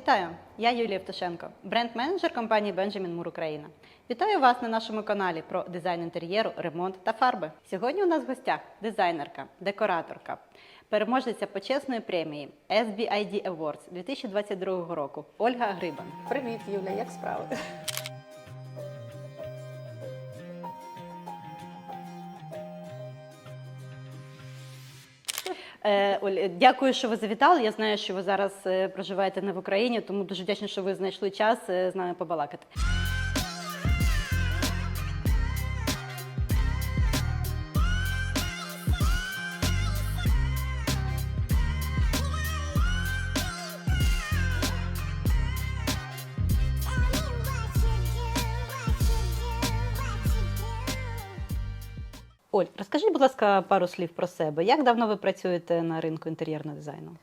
Вітаю! Я Юлія Євтушенко, бренд-менеджер компанії Benjamin Moore Україна. Вітаю вас на нашому каналі про дизайн інтер'єру, ремонт та фарби. Сьогодні у нас в гостях дизайнерка, декораторка, переможниця почесної премії SBID Awards 2022 року Ольга Грибан. Привіт, Юля, як справи? Оль, дякую, що ви завітали. Я знаю, що ви зараз е, проживаєте не в Україні, тому дуже вдячна, що ви знайшли час е, з нами побалакати. Оль, розкажіть, будь ласка, пару слів про себе. Як давно ви працюєте на ринку інтер'єрного дизайну?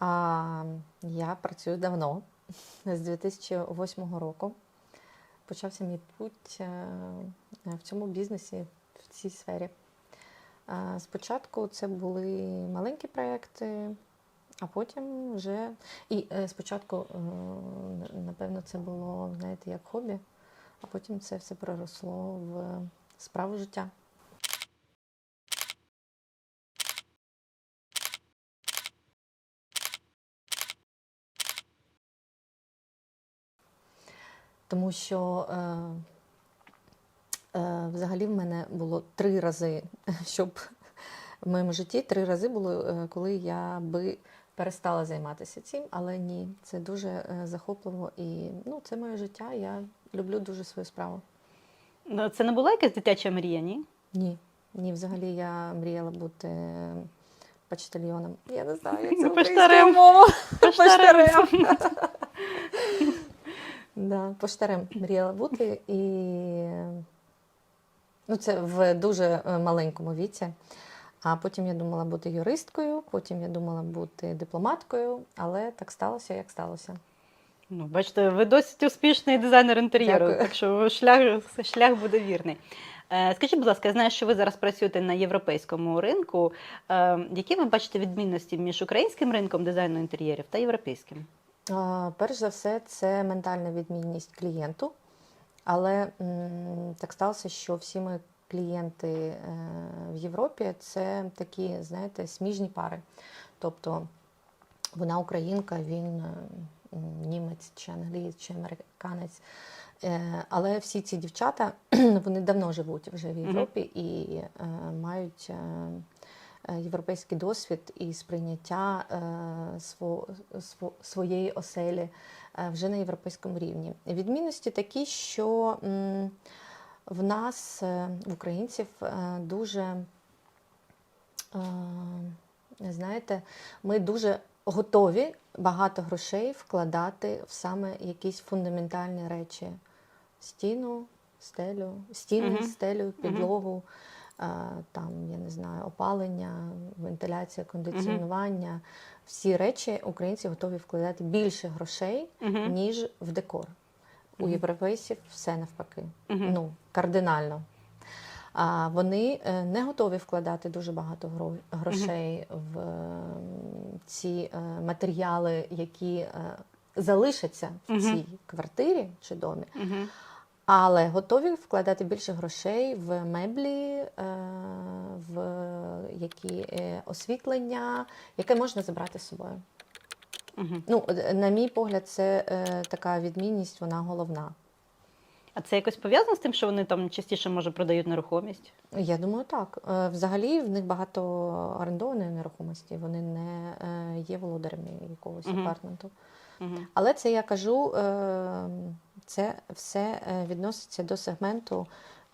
А, я працюю давно, з 2008 року. Почався мій путь е, в цьому бізнесі, в цій сфері. Е, Спочатку це були маленькі проекти, а потім вже. І е, спочатку, напевно, це було, знаєте, як хобі, а потім це все переросло в справу життя. Тому що е, е, взагалі в мене було три рази, щоб в моєму житті три рази було, е, коли я би перестала займатися цим, але ні, це дуже е, захопливо і ну, це моє життя. Я люблю дуже свою справу. Ну, Це не була якась дитяча мрія, ні? Ні, ні, взагалі я мріяла бути почтальйоном. Я не знаю, як це Поштарем. українською мовою. Поштарем. Да, поштарем мріяла бути і ну, це в дуже е, маленькому віці. А потім я думала бути юристкою, потім я думала бути дипломаткою, але так сталося, як сталося. Ну, бачите, ви досить успішний дизайнер інтер'єру, так що шлях, шлях буде вірний. Е, Скажіть, будь ласка, я знаю, що ви зараз працюєте на європейському ринку. Е, Які ви бачите відмінності між українським ринком дизайну інтер'єрів та європейським? Перш за все, це ментальна відмінність клієнту. Але так сталося, що всі мої клієнти е, в Європі це такі, знаєте, сміжні пари. Тобто вона українка, він е, німець чи англієць, чи американець. Е, Але всі ці дівчата вони давно живуть вже в Європі і мають європейський досвід і сприйняття е, сво, сво, своєї оселі е, вже на європейському рівні. Відмінності такі, що в нас, е, в українців, е, дуже е, знаєте, ми дуже готові багато грошей вкладати в саме якісь фундаментальні речі: стіну, стелю, стіни, Мгм. стелю, підлогу. е, Там, я не знаю, опалення, вентиляція, кондиціонування. Всі речі українці готові вкладати більше грошей, Мгм. ніж в декор. У європейців все навпаки. Мгм. Ну, кардинально. А вони е, не готові вкладати дуже багато гро- грошей в е, ці е, матеріали, які е, залишаться в Мгм. цій квартирі чи домі, Мгм. Але готові вкладати більше грошей в меблі, е, в які е, освітлення, яке можна забрати з собою. Мгм. Ну, е, на мій погляд, це така відмінність, вона головна. А це якось пов'язано з тим, що вони там частіше може продають нерухомість? Я думаю, так. Взагалі в них багато орендованої нерухомості, вони не є володарями якогось Мгм. апартменту. Мгм. Але це я кажу, е, це все е, відноситься до сегменту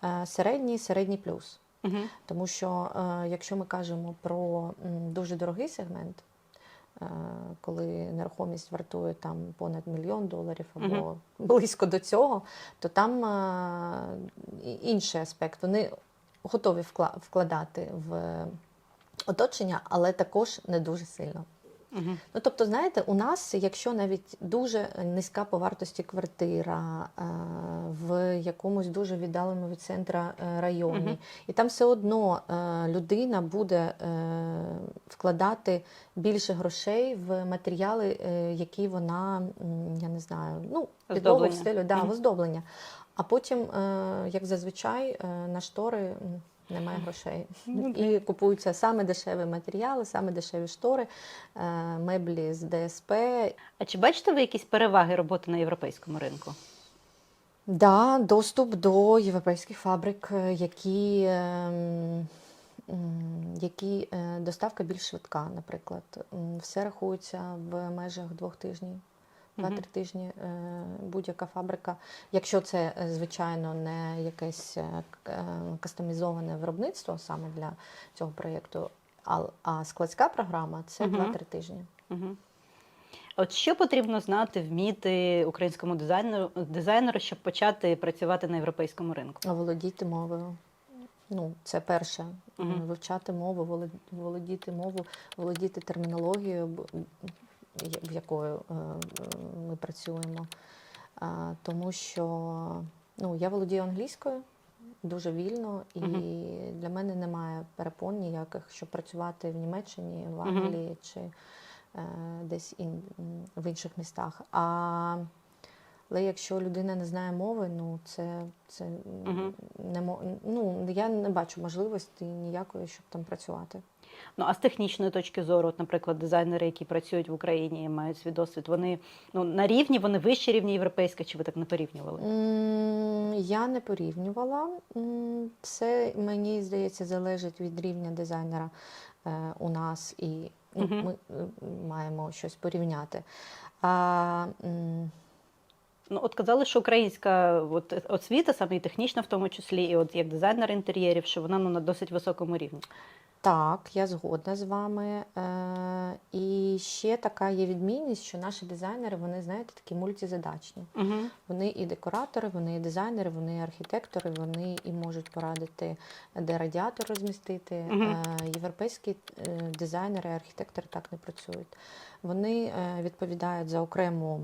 е, середній, середній плюс. Мгм. Тому що е, якщо ми кажемо про дуже дорогий сегмент, коли нерухомість вартує там понад мільйон доларів або близько до цього, то там інший аспект. Вони готові вкла- вкладати в оточення, але також не дуже сильно. Угу. Ну, тобто, знаєте, у нас, якщо навіть дуже низька по вартості квартира е, в якомусь дуже віддаленому від центра е, районі, Мгм. і там все одно е, людина буде вкладати більше грошей в матеріали, які вона, я не знаю, ну, підлогу в стилю, да, в оздоблення. А потім, як зазвичай, на штори немає грошей. Ну, І купуються саме дешеві матеріали, саме дешеві штори, е, меблі з ДСП. А чи бачите ви якісь переваги роботи на європейському ринку? Да, доступ до європейських фабрик, е, які, ем, які е, доставка більш швидка, наприклад. Все рахується в межах двох тижнів. Два-три Мгм. тижні е, будь-яка фабрика, якщо це, е, звичайно, не якесь е, кастомізоване виробництво саме для цього проєкту, а, складська програма це Мгм. 2-3 тижні. Угу. От що потрібно знати, вміти українському дизайнеру, дизайнеру, щоб почати працювати на європейському ринку? Володіти мовою. Ну, це перше. Е, Вивчати мову, володіти мову, володіти термінологією, в якою е, ми працюємо. Тому що ну, я володію англійською дуже вільно, і Мгм. для мене немає перепон ніяких, щоб працювати в Німеччині, в. Англії чи е, десь ін, в інших містах. А але якщо людина не знає мови, ну це, це Мгм. не мо- ну, я не бачу можливості ніякої, щоб там працювати. Ну а з технічної точки зору, от, наприклад, дизайнери, які працюють в Україні і мають свій досвід, вони ну на рівні, вони вищі рівні європейських, чи ви так не порівнювали? Я не порівнювала. Це мені здається залежить від рівня дизайнера е, у нас, і ну, ми е, маємо щось порівняти. А, Ну, от казали, що українська от, освіта, саме і технічна в тому числі, і от як дизайнер інтер'єрів, що вона ну, на досить високому рівні. Так, я згодна з вами. Е, І ще така є відмінність, що наші дизайнери, вони, знаєте, такі мультизадачні. Угу. Вони і декоратори, вони і дизайнери, вони і архітектори, вони і можуть порадити, де радіатор розмістити. Мгм. Е, Європейські е, дизайнери, архітектори так не працюють. Вони е, відповідають за окрему,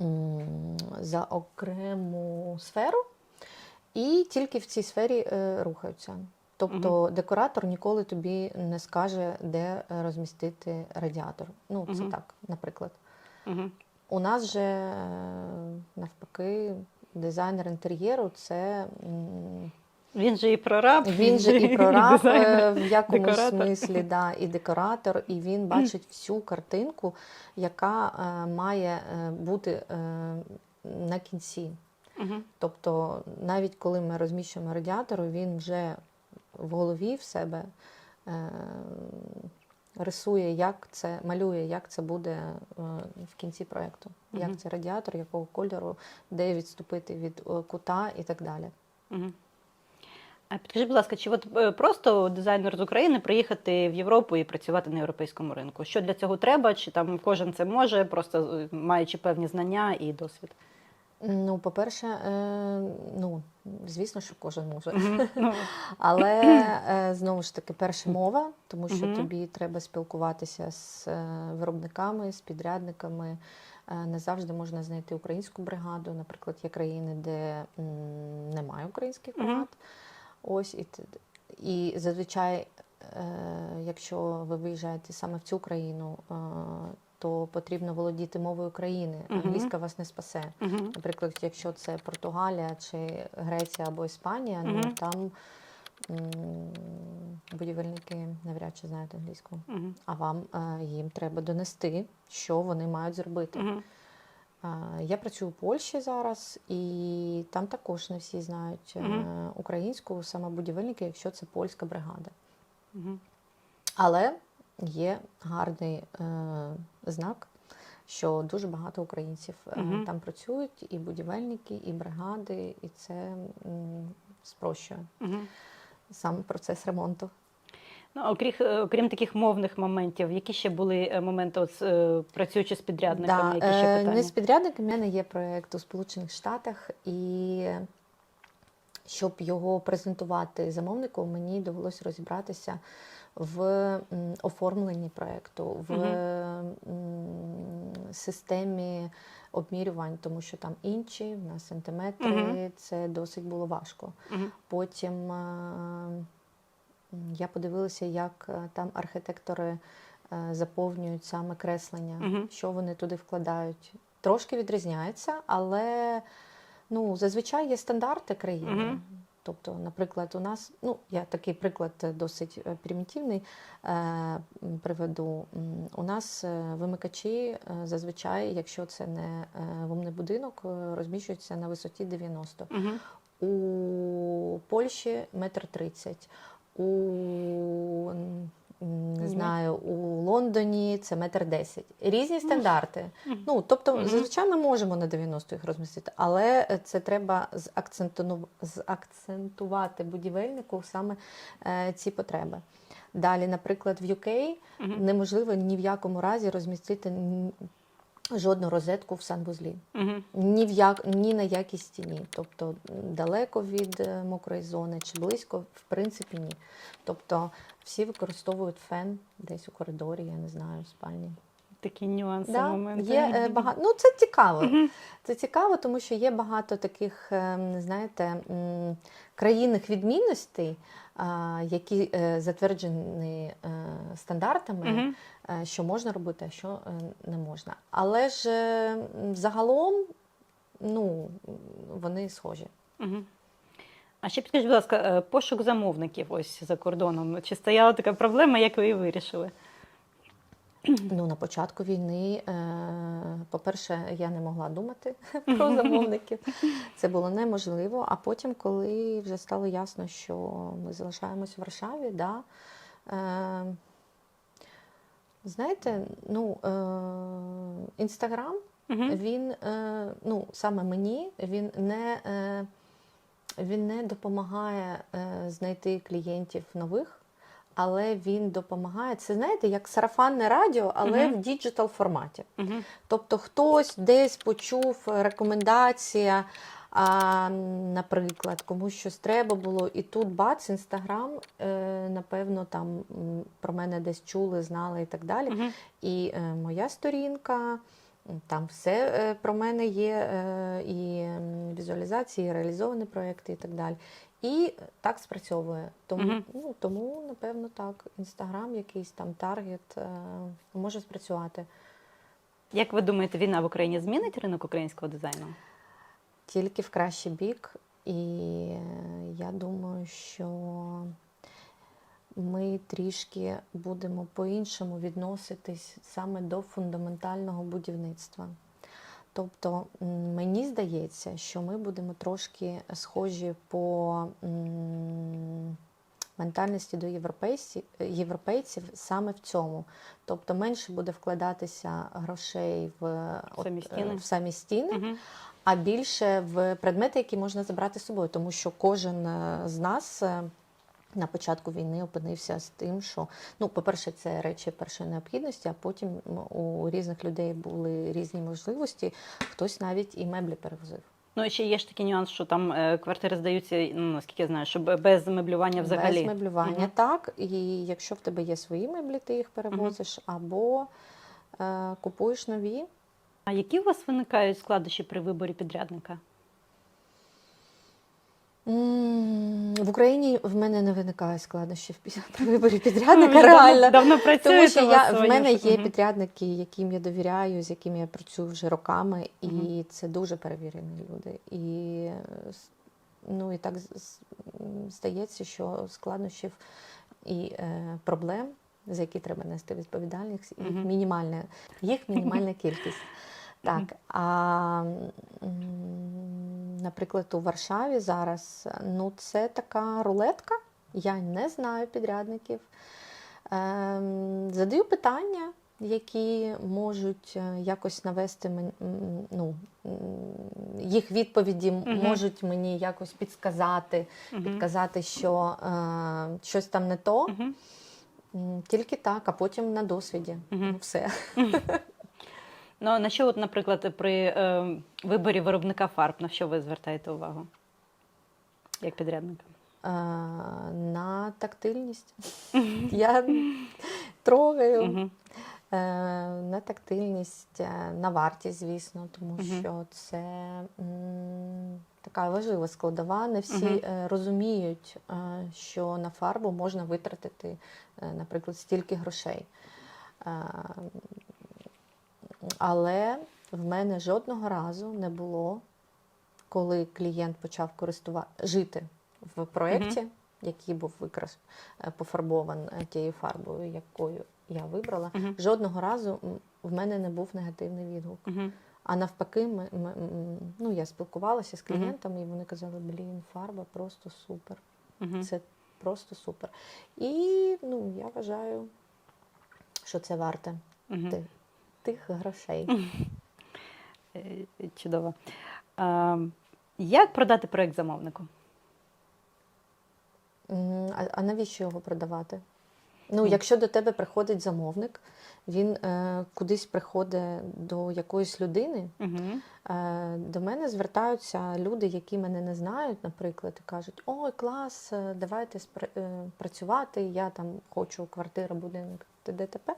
м, за окрему сферу і тільки в цій сфері е, рухаються. Тобто декоратор ніколи тобі не скаже, де е, розмістити радіатор. Ну, це Мгм. так, наприклад. Угу. У нас же е, навпаки дизайнер інтер'єру це Він же і прораб, він же і прораб е, в якомусь декоратор. смислі, да, і декоратор, і він бачить всю картинку, яка е, має бути е, на кінці. Тобто, навіть коли ми розміщуємо радіатор, він вже в голові в себе е, рисує, як це малює, як це буде е, в кінці проєкту, Мгм. як цей радіатор, якого кольору, де відступити від е, кута і так далі. Мгм. А підкажіть, будь ласка, чи от просто дизайнер з України приїхати в Європу і працювати на європейському ринку? Що для цього треба? Чи там кожен це може, просто маючи певні знання і досвід? Ну, по-перше, е, ну, звісно, що кожен може. Ну, Але е, знову ж таки, перша мова, тому що тобі треба спілкуватися з е, виробниками, з підрядниками. Е, Не завжди можна знайти українську бригаду. Наприклад, є країни, де м, немає українських бригад. Ось і, і зазвичай, е, якщо ви виїжджаєте саме в цю країну, е, то потрібно володіти мовою країни. Англійська вас не спасе. Наприклад, якщо це Португалія чи Греція або Іспанія, ну там будівельники навряд чи знають англійську. Мгм. А вам е, їм треба донести, що вони мають зробити. Мгм. Е, Я працюю у Польщі зараз, і там також не всі знають Мгм. українську, саме будівельники, якщо це польська бригада. Мгм. Але є гарний е, знак, що дуже багато українців е, Мгм. там працюють, і будівельники, і бригади, і це м, спрощує Мгм. сам процес ремонту. Ну, окрім, окрім таких мовних моментів, які ще були е, моменти, от, е, працюючи з підрядниками, які ще е, питання? не з підрядниками. У мене є проєкт у Сполучених Штатах, і щоб його презентувати замовнику, мені довелося розібратися в оформленні проєкту, в м, системі обмірювань, тому що там інші, в нас сантиметри, Мгм. це досить було важко. Мгм. Потім я подивилася, як е, там архітектори е, заповнюють саме креслення, Мгм. що вони туди вкладають. Трошки відрізняється, але ну, зазвичай є стандарти країни. Мгм. Тобто, наприклад, у нас, ну, я такий приклад е, досить е, примітивний е, приведу. У нас вимикачі зазвичай, якщо це не вумний будинок, розміщуються на висоті 90. Угу. У Польщі метр тридцять. У не знаю, у Лондоні це метр десять. Різні стандарти. Ну, тобто, зазвичай ми можемо на 90 їх розмістити, але це треба заакцентувати будівельнику саме е, ці потреби. Далі, наприклад, в UK неможливо ні в якому разі розмістити жодну розетку в санвузлі. Ні, в як, ні на якій стіні. Тобто далеко від е, мокрої зони чи близько, в принципі, ні. Тобто всі використовують фен десь у коридорі, я не знаю, в спальні. Такі нюанси, Да, моменти. є е, багато. Ну, це цікаво. Це цікаво, тому що є багато таких, е, знаєте, країнних відмінностей, які е, затверджені е, стандартами, е, що можна робити, а що е, не можна. Але ж е, загалом ну, вони схожі. А ще підкажіть, будь ласка, е, пошук замовників ось за кордоном. Чи стояла така проблема, як ви її вирішили? Ну, на початку війни, е, по-перше, я не могла думати про замовників. Це було неможливо. А потім, коли вже стало ясно, що ми залишаємось в Варшаві, да, е, знаєте, ну, інстаграм, він, ну, саме мені, він не, він не допомагає е, знайти клієнтів нових. Але він допомагає. Це знаєте, як сарафанне радіо, але Мгм. в діджитал форматі. Мгм. Тобто хтось десь почув рекомендація, а, наприклад, комусь щось треба було, і тут бац, інстаграм, е, напевно, там про мене десь чули, знали і так далі. Мгм. І е, моя сторінка, там все про мене є, і візуалізації, реалізовані проекти і так далі. І так спрацьовує. Тому, Мгм. ну, тому напевно, так, інстаграм, якийсь там таргет е, може спрацювати. Як ви думаєте, війна в Україні змінить ринок українського дизайну? тільки в кращий бік. І я думаю, що ми трішки будемо по-іншому відноситись саме до фундаментального будівництва. Тобто, мені здається, що ми будемо трошки схожі по ментальності до європейців, європейців саме в цьому. Тобто менше буде вкладатися грошей в, от, самі е, стіни. в самі стіни Мгм. а більше в предмети, які можна забрати з собою, тому що кожен е, з нас. На початку війни опинився з тим, що ну, по-перше, це речі першої необхідності, а потім у різних людей були різні можливості. Хтось навіть і меблі перевозив. Ну, і ще є ж такий нюанс, що там е, квартири здаються, ну, наскільки я знаю, що без меблювання взагалі. Без меблювання, Мгм. так. І якщо в тебе є свої меблі, ти їх перевозиш, або е, купуєш нові. А які у вас виникають складнощі при виборі підрядника? В Україні в мене не виникає складнощів після виборі Ну, підрядника. реально. давно, давно Тому що я, в мене є підрядники, яким я довіряю, з якими я працюю вже роками, і це дуже перевірені люди. І, ну, і так здається, що складнощів і е, проблем, за які треба нести відповідальність, їх мінімальна, їх мінімальна кількість. Так, а наприклад, у Варшаві зараз ну, це така рулетка. Я не знаю підрядників. Ем, задаю питання, які можуть е, якось навести мен- м, ну, їх відповіді можуть мені якось підсказати, підказати, що е, щось там не то. Тільки так, а потім на досвіді. Ну, все. Ну, а на що, от, наприклад, при е, виборі виробника фарб, на що ви звертаєте увагу? Як підрядника? Е, на тактильність. Я трогаю. Е, на тактильність, е, на вартість, звісно, тому що це така важлива складова. Не всі е, розуміють, що на фарбу можна витратити, наприклад, стільки грошей. Але в мене жодного разу не було, коли клієнт почав користува... жити в проєкті, який був викрас е, пофарбований е, тією фарбою, якою я вибрала. Мгм. Жодного разу в мене не був негативний відгук. Мгм. А навпаки, ми, ми, ну, я спілкувалася з клієнтами, і вони казали, блін, фарба просто супер. Мгм. Це просто супер. І ну, я вважаю, що це варте Мгм. ти- тих грошей. Е, Чудово. А, Як продати проект замовнику? А, а навіщо його продавати? Ну, якщо до тебе приходить замовник, він е, кудись приходить до якоїсь людини. Мгм. Е, До мене звертаються люди, які мене не знають, наприклад, і кажуть: Ой, клас, е, давайте спра- е, працювати. Я там хочу квартира, будинок, т.д. т.п.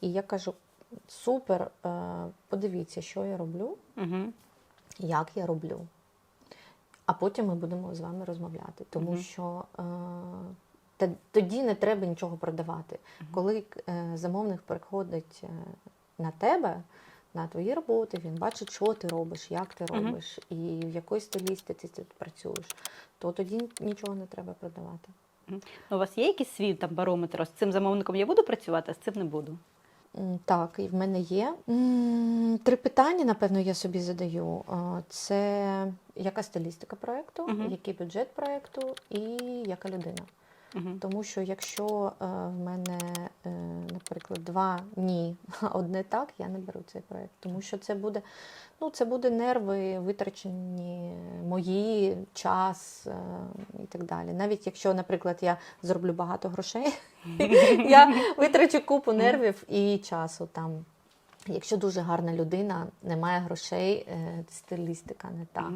І я кажу: супер, е, подивіться, що я роблю, Мгм. як я роблю. А потім ми будемо з вами розмовляти, тому Мгм. що е, тоді не треба нічого продавати. Мгм. Коли е, замовник приходить е, на тебе, на твої роботи, він бачить, що ти робиш, як ти робиш, і в якої стилістиці ти працюєш, то тоді нічого не треба продавати. Ну, У вас є якийсь свій там барометр? З цим замовником я буду працювати, а з цим не буду. Так, і в мене є. Три питання, напевно, я собі задаю. Це яка стилістика проєкту, угу. який бюджет проєкту і яка людина. Мгм. Тому що якщо е, в мене, е, наприклад, два ні, а одне так, я не беру цей проєкт. Тому що це буде, ну, це буде нерви, витрачені мої, час е, і так далі. Навіть якщо, наприклад, я зроблю багато грошей, я витрачу купу нервів і часу там. Якщо дуже гарна людина, немає грошей, е, стилістика не та.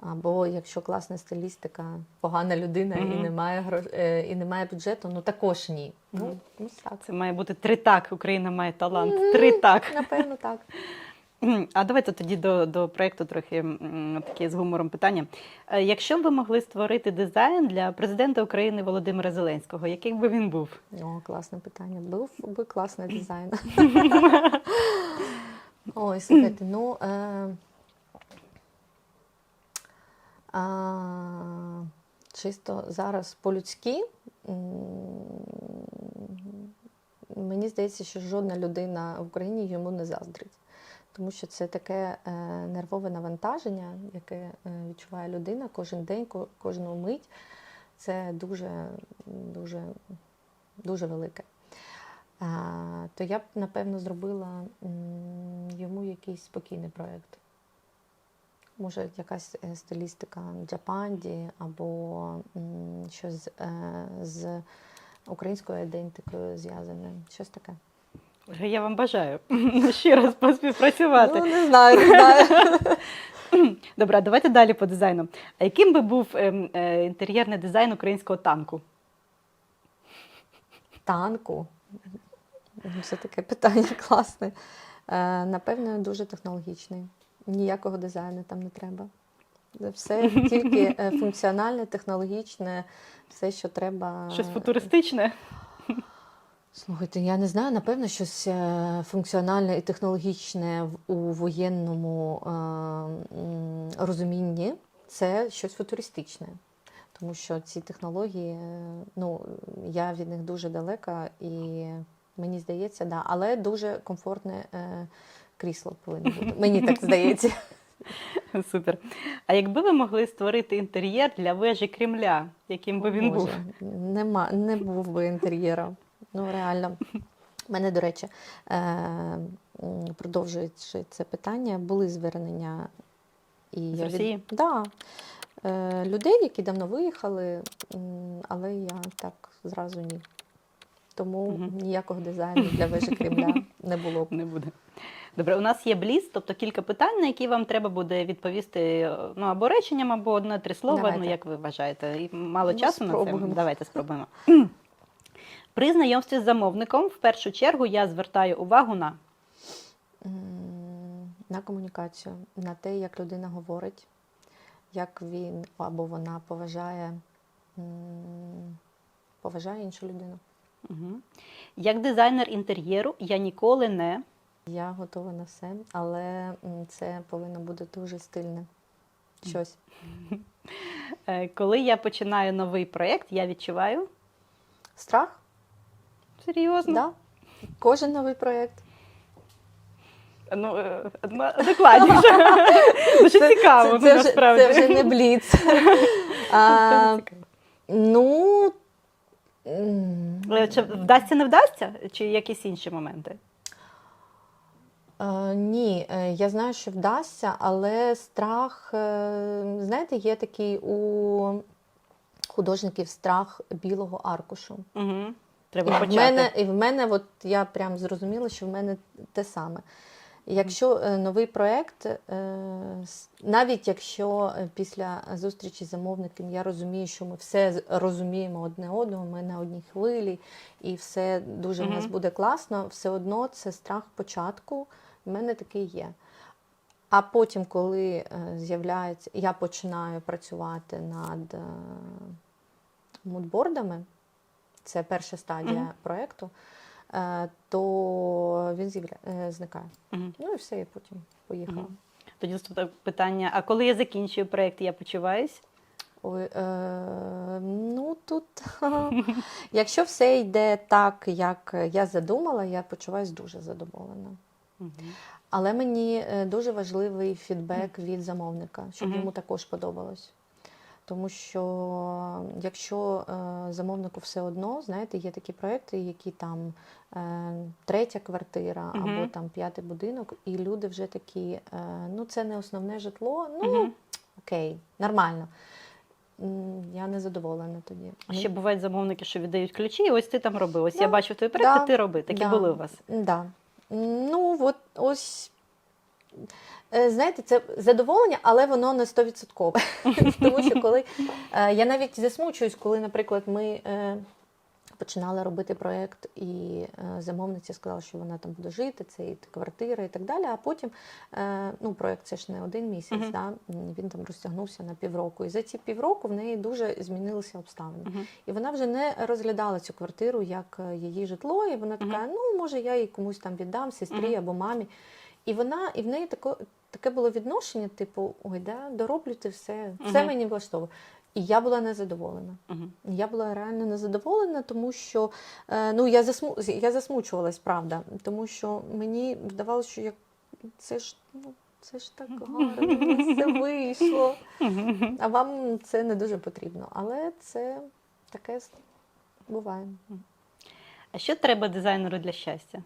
Або якщо класна стилістика, погана людина і немає грош... е, і немає бюджету, ну також ні. Ну, Мгм. ну так. Це має бути три так. Україна має талант. Три так. Напевно, так. А давайте тоді до, до проєкту трохи таке з гумором питання. Е, Якщо б ви могли створити дизайн для президента України Володимира Зеленського, яким би він був? О, класне питання. Був би класний дизайн. Ой, слухайте, ну е, а, чисто зараз по-людськи. Мені здається, що жодна людина в Україні йому не заздрить. Тому що це таке е, нервове навантаження, яке е, відчуває людина кожен день, ко- кожну мить. Це дуже, дуже, дуже велике. То я б, напевно, зробила йому якийсь спокійний проєкт. Може, якась е, стилістика Джапанді або щось е, з українською ідентикою зв'язане. Щось таке. Я вам бажаю ще раз поспівпрацювати. Ну, не знаю, не знаю. Добре, давайте далі по дизайну. А яким би був ем, е, інтер'єрний дизайн українського танку? танку. Це таке питання класне. Напевно, дуже технологічний. Ніякого дизайну там не треба. Все тільки е, функціональне, технологічне, все, що треба. Щось футуристичне? Слухайте, я не знаю, напевно, щось е, функціональне і технологічне у воєнному е, розумінні це щось футуристичне. Тому що ці технології, ну, я від них дуже далека, і мені здається, да, але дуже комфортне крісло повинно бути. Мені так здається. Супер. А якби ви могли створити інтер'єр для вежі Кремля, яким би він був? Нема, не був би інтер'єром. Ну, реально. У мене, до речі, е, продовжуючи це питання, були звернення і З я від- Да. Е, людей, які давно виїхали, але я так зразу ні. Тому Мгм. ніякого дизайну для вежі Кремля не було б. Не буде. Добре, у нас є бліц, тобто кілька питань, на які вам треба буде відповісти ну, або реченням, або одне-три слова, Давайте. ну як ви вважаєте. І мало Ну, часу на це. Давайте спробуємо. При знайомстві з замовником в першу чергу я звертаю увагу на На комунікацію, на те, як людина говорить, як він або вона поважає, поважає іншу людину. Угу. Як дизайнер інтер'єру я ніколи не Я готова на все, але це повинно бути дуже стильне щось. Е, коли я починаю новий проєкт, я відчуваю Страх? серйозно. Да. Кожен новий проєкт. Ну, е, докладніше. Дуже цікаво, це, вже, насправді. це вже не бліц. Ну, Чи вдасться, не вдасться, чи якісь інші моменти? Е, Ні, е, я знаю, що вдасться, але страх, е, знаєте, є такий у художників страх білого аркушу. Угу. І Треба в мене, і в мене, от я прям зрозуміла, що в мене те саме. Якщо е, новий проєкт, е, навіть якщо е, після зустрічі з замовником я розумію, що ми все розуміємо одне одного, ми на одній хвилі, і все дуже в нас буде класно, все одно це страх початку. В мене такий є. А потім, коли з'являється, я починаю працювати над мудбордами, це перша стадія Мгм. проєкту, то він е, зникає. Мгм. Ну і все, і потім поїхала. Мгм. Тоді наступне питання: а коли я закінчую проєкт, я почуваюсь? Ой, е, ну тут, якщо все йде так, як я задумала, я почуваюся дуже задоволена. Але мені е, дуже важливий фідбек від замовника, щоб йому також подобалось. Тому що якщо е, замовнику все одно, знаєте, є такі проекти, які там е, третя квартира або там п'ятий будинок, і люди вже такі, е, ну це не основне житло, ну Мгм. окей, нормально. Я не задоволена тоді. А Ще бувають замовники, що віддають ключі, і ось ти там роби. Ось я Да, бачу твій проєкт, да, ти роби. Такі да. були у вас. Да. Ну, от ось. Е, Знаєте, це задоволення, але воно не стовідсоткове. Тому що коли е, я навіть засмучуюсь, коли, наприклад, ми е, починали робити проєкт, і замовниця сказала, що вона там буде жити, це і квартира і так далі. А потім ну, проєкт це ж не один місяць, да? він там розтягнувся на півроку. І за ці півроку в неї дуже змінилися обставини. І вона вже не розглядала цю квартиру як її житло, і вона така: ну, може, я її комусь там віддам, сестрі або мамі. І вона, і в неї тако, таке було відношення, типу, ой, да, дороблю ти все, все Мгм. мені влаштовує. І я була незадоволена. Мгм. Я була реально незадоволена, тому що е, ну, я, засму... я засмучувалась, правда, тому що мені здавалося, що як... це ж ну, це ж так гарно, це вийшло. А вам це не дуже потрібно. Але це таке буває. А що треба дизайнеру для щастя?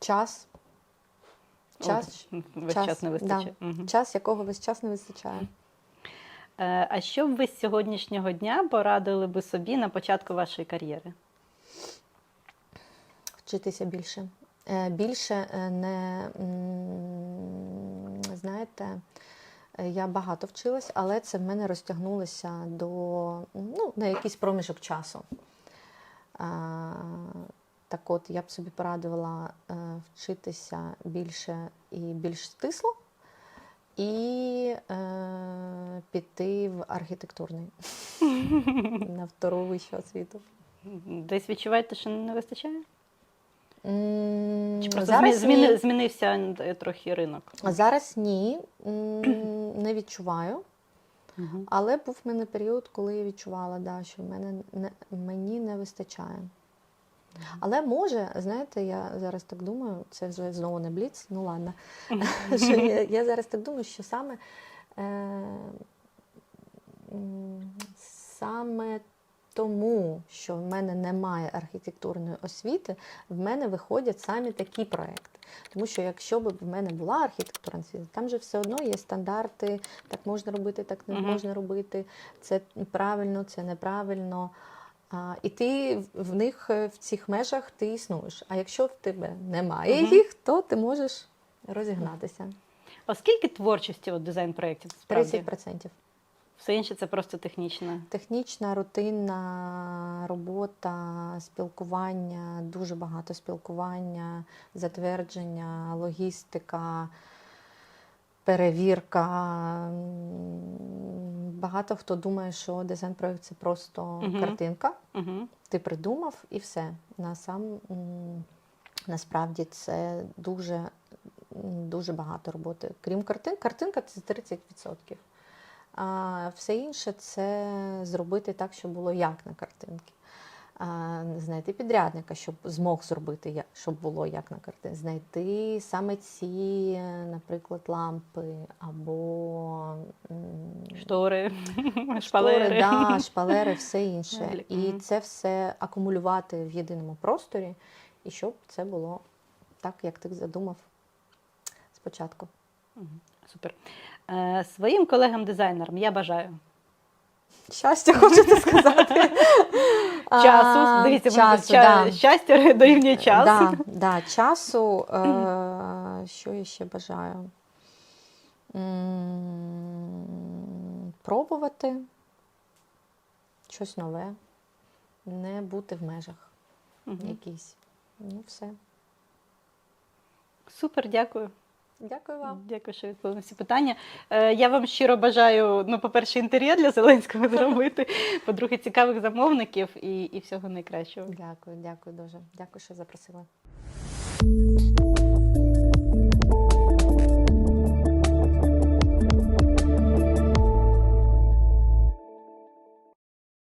Час. Час, О, Весь час, час не вистачає. Мгм. час, якого весь час не вистачає. Е, А що б ви з сьогоднішнього дня порадили би собі на початку вашої кар'єри? Вчитися більше. Е, Більше е, не знаєте, я багато вчилась, але це в мене розтягнулося до ну, на якийсь проміжок часу. Так от, я б собі порадувала е, вчитися більше і більш стисло, і е, піти в архітектурний на втору вищу освіту. Десь відчуваєте, що не вистачає? Чи просто зараз змі- зміни- ні. змінився трохи ринок? Зараз ні, не відчуваю. Але був в мене період, коли я відчувала, да, що в мене не, мені не вистачає. Але може, знаєте, я зараз так думаю, це вже знову не бліц, ну ладно. що я, я зараз так думаю, що саме, е, саме тому, що в мене немає архітектурної освіти, в мене виходять самі такі проекти. Тому що якщо б в мене була архітектура, там же все одно є стандарти, так можна робити, так не можна робити, це правильно, це неправильно. А, і ти в- них е, в цих межах ти існуєш. А якщо в тебе немає Мгм. їх, то ти можеш розігнатися. Оскільки творчості у дизайн проєктів справді 30%. все інше це просто технічне. Технічна, рутинна робота, спілкування, дуже багато спілкування, затвердження, логістика, перевірка. Багато хто думає, що дизайн-проект це просто Мгм. картинка. Угу. Ти придумав і все. На сам, насправді це дуже, дуже багато роботи. Крім картин, картинка це 30%. А все інше це зробити так, щоб було як на картинці. Знайти підрядника, щоб змог зробити, щоб було як на картинці. Знайти саме ці, наприклад, лампи або Штори, Штори, шпалери. да, шпалери, все інше. І це все акумулювати в єдиному просторі, і щоб це було так, як ти задумав спочатку. Супер. Е, своїм колегам-дизайнерам я бажаю Щастя, хочете сказати? часу. Дивіться, часу, ча- да. щастя дорівнює часу. Да, да, часу. Е, що я ще бажаю? Пробувати щось нове, не бути в межах Мгм. якісь. Ну, все. Супер, дякую. Дякую вам. Дякую, що відповіли на всі питання. Е, Я вам щиро бажаю, ну, по-перше, інтер'єр для Зеленського зробити, по-друге, цікавих замовників і, і всього найкращого. Дякую, дякую дуже. Дякую, що запросили.